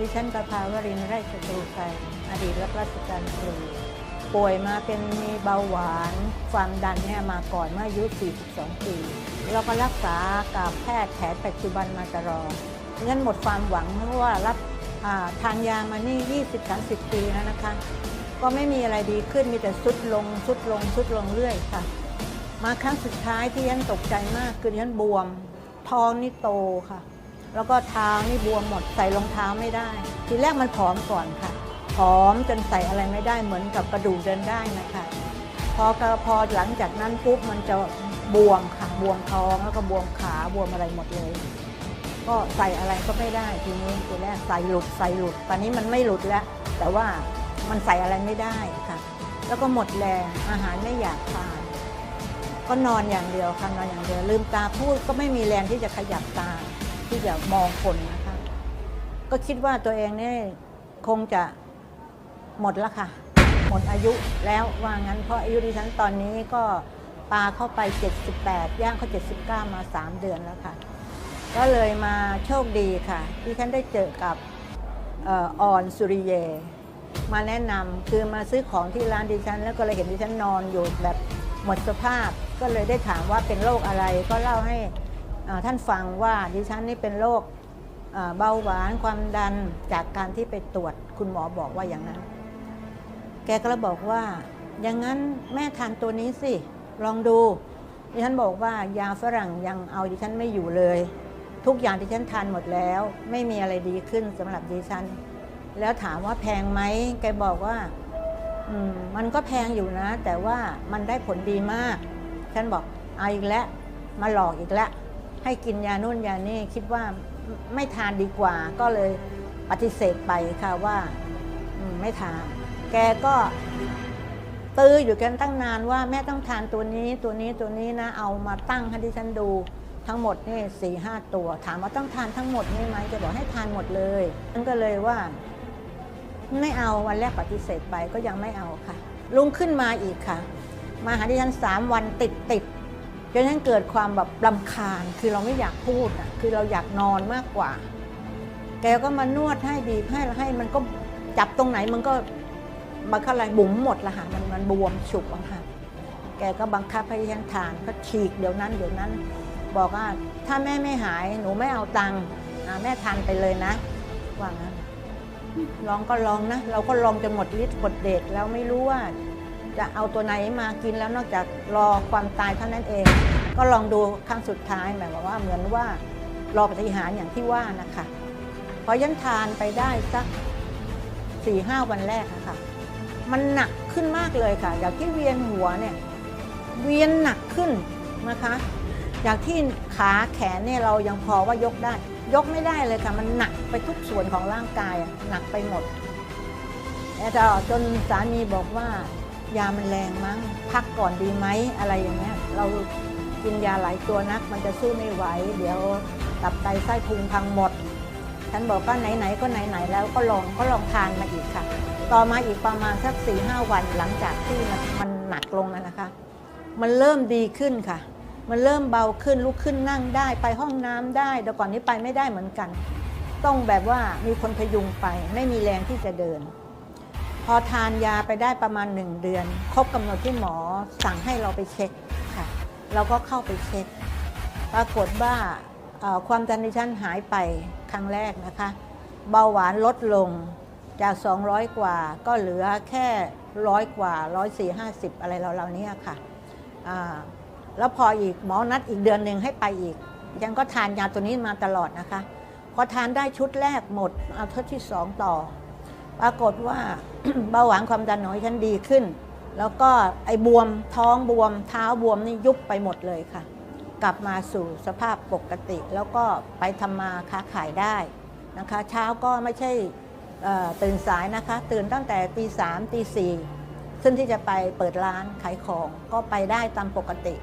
ดิฉันประภาวรินไร่ศัตรูไทยอดีตรับราชการครูป่วยมาเป็นมีเบาหวานความดันเนี่ยมาก่อนเมื่ออายุ 42 ปีแล้วก็รักษากับแพทย์แผนปัจจุบันมาตลอดดิฉันหมดความหวังเพราะว่ารับาทานยามานี่ 20-30 ปีแล้วนะคะ ก็ไม่มีอะไรดีขึ้นมีแต่สุดลงสุดลงสุดลงเรื่อยค่ะ มาครั้งสุดท้ายที่ฉันตกใจมากคือฉันบวม ท้องนี่โตค่ะ แล้วก็เท้านี่บวมหมดใส่รองเท้าไม่ได้ ทีแรกมันผอมก่อนค่ะ ผอมจนใส่อะไรไม่ได้เหมือนกับกระดูกเดินได้นะคะพอกระพอหลังจากนั้นปุ๊บมันจะบวมค่ะบวมท้องแล้วก็บวมขาบวมอะไรหมดเลย ก็ใส่อะไรก็ไม่ได้ทีนี้ทีแรกใส่หลุดใส่หลุด ตอนนี้มันไม่หลุดแล้ว แต่ว่ามันใส่อะไรไม่ได้ค่ะ แล้วก็หมดแรงอาหารไม่อยากทานก็นอนอย่างเดียวค่ะนอนอย่างเดียว ลืมตาพูดก็ไม่มีแรงที่จะขยับตา ที่จะมองคนนะคะ ก็คิดว่าตัวเองเนี่ยคงจะหมดล้วค่ะ หมดอายุแล้วว่างั้นเพราะอายุดิฉันตอนนี้ก็ปาเข้าไป 78 ย่างเข้า 79 มา 3 เดือนแล้วค่ะ ก็เลยมาโชคดีค่ะที่ฉันได้เจอกับอ่อนสุริเย มาแนะนำคือมาซื้อของที่ร้านดิฉัน แล้วก็เลยเห็นดิฉันนอนอยู่แบบหมดสภาพ ก็เลยได้ถามว่าเป็นโรคอะไรก็เล่าให้ ท่านฟังว่าดิฉันนี่เป็นโรคเบาหวานความดันจากการที่ไปตรวจคุณหมอบอกว่าอย่างนั้น แกก็เลยบอกว่า อย่างนั้นแม่ทานตัวนี้สิ ลองดู ดิฉันบอกว่ายาฝรั่งยังเอาดิฉันไม่อยู่เลย ทุกอย่างที่ฉันทานหมดแล้ว ไม่มีอะไรดีขึ้นสำหรับดิฉัน แล้วถามว่าแพงไหมแกบอกว่าอืมมันก็แพงอยู่นะ แต่ว่ามันได้ผลดีมาก ฉันบอกเอาอีกแล้วมาหลอกอีกแล้ว ให้กินยานู่นยานี่คิดว่าไม่ทานดีกว่า ก็เลยปฏิเสธไปค่ะว่าไม่ทาน แกก็ตื้ออยู่กันตั้งนานว่าแม่ต้องทานตัวนี้ตัวนี้ตัวนี้นะ เอามาตั้งให้ดิฉันดูทั้งหมดนี่สี่ห้าตัว ถามว่าต้องทานทั้งหมดนี่ไหมแกบอกให้ทานหมดเลยฉันก็เลยว่า ไม่เอาวันแรกปฏิเสธไปก็ยังไม่เอาค่ะ ลุงขึ้นมาอีกค่ะ มาหาดิฉันสามวันติดติด จนฉันเกิดความแบบรำคาญคือเราไม่อยากพูดอะคือเราอยากนอนมากกว่า แกก็มานวดให้บีบให้ให้มันก็จับตรงไหนมันก็มันก็อะไรบุ๋มหมดละค่ะมันมันบวมฉุกอะค่ะแกก็บังคับให้ฉันทานก็ฉีกเดี๋ยวนั้นเดี๋ยวนั้น บอกว่าถ้าแม่ไม่หายหนูไม่เอาตังค์แม่ทานไปเลยนะว่างั้นลองก็ลองนะ เราก็ลองจนหมดฤทธิ์หมดเดชแล้วไม่รู้ว่า จะเอาตัวไหนมากินแล้วนอกจากรอความตายเท่านั้นเอง ก็ลองดูครั้งสุดท้ายหมายความว่าเหมือนว่ารอปฏิหารอย่างที่ว่านะคะพอยันทานไปได้สักสี่ห้าวันแรกอะคะมันหนักขึ้นมากเลยค่ะ อย่างที่เวียนหัวเนี่ยเวียนหนักขึ้นนะคะอย่างที่ขาแขนเนี่ยเรายังพอว่ายกได้ ยกไม่ได้เลยค่ะ มันหนักไปทุกส่วนของร่างกายหนักไปหมดแต่จนสามีบอกว่า ยามันแรงมั้ง พักก่อนดีไหมอะไรอย่างเงี้ย เรากินยาหลายตัวนัก มันจะสู้ไม่ไหว เดี๋ยวตับไตไส้พุงพังหมด ฉันบอกว่าไหนๆก็ไหนๆแล้วก็ลองก็ลองทานมาอีกค่ะ ต่อมาอีกประมาณสักสี่ห้าวันหลังจากที่มันมันหนักลงแล้วนะคะ มันเริ่มดีขึ้นค่ะ มันเริ่มเบาขึ้นลุกขึ้นนั่งได้ไปห้องน้ำได้แต่ก่อนนี้ไปไม่ได้เหมือนกัน ต้องแบบว่ามีคนพยุงไปไม่มีแรงที่จะเดิน อทานยาไปได้ประมาณหนึ่งเดือน ครบกำหนดที่หมอสั่งให้เราไปเช็คค่ะ เราก็เข้าไปเช็ค ปรากฏว่าความดันดิฉันหายไปครั้งแรกนะคะ เบาหวานลดลงจาก 200 กว่าก็เหลือแค่ร้อยกว่า104 50อะไรเราๆนี้ค่ะแล้วพออีกหมอนัดอีกเดือนหนึ่งให้ไปอีก ยังก็ทานยาตัวนี้มาตลอดนะคะ พอทานได้ชุดแรกหมดเอาทดที่สองต่อ ปรากฏว่า เบาหวานความดันของฉันดีขึ้น แล้วก็ไอ้บวมท้องบวม เท้าบวมนี่ยุบไปหมดเลยค่ะ กลับมาสู่สภาพปกติ แล้วก็ไปทำมาค้าขายได้นะคะ เช้าก็ไม่ใช่ตื่นสายนะคะ ตื่นตั้งแต่ตีสามตีสี่ซึ่งที่จะไปเปิดร้านขายของก็ไปได้ตามปกติ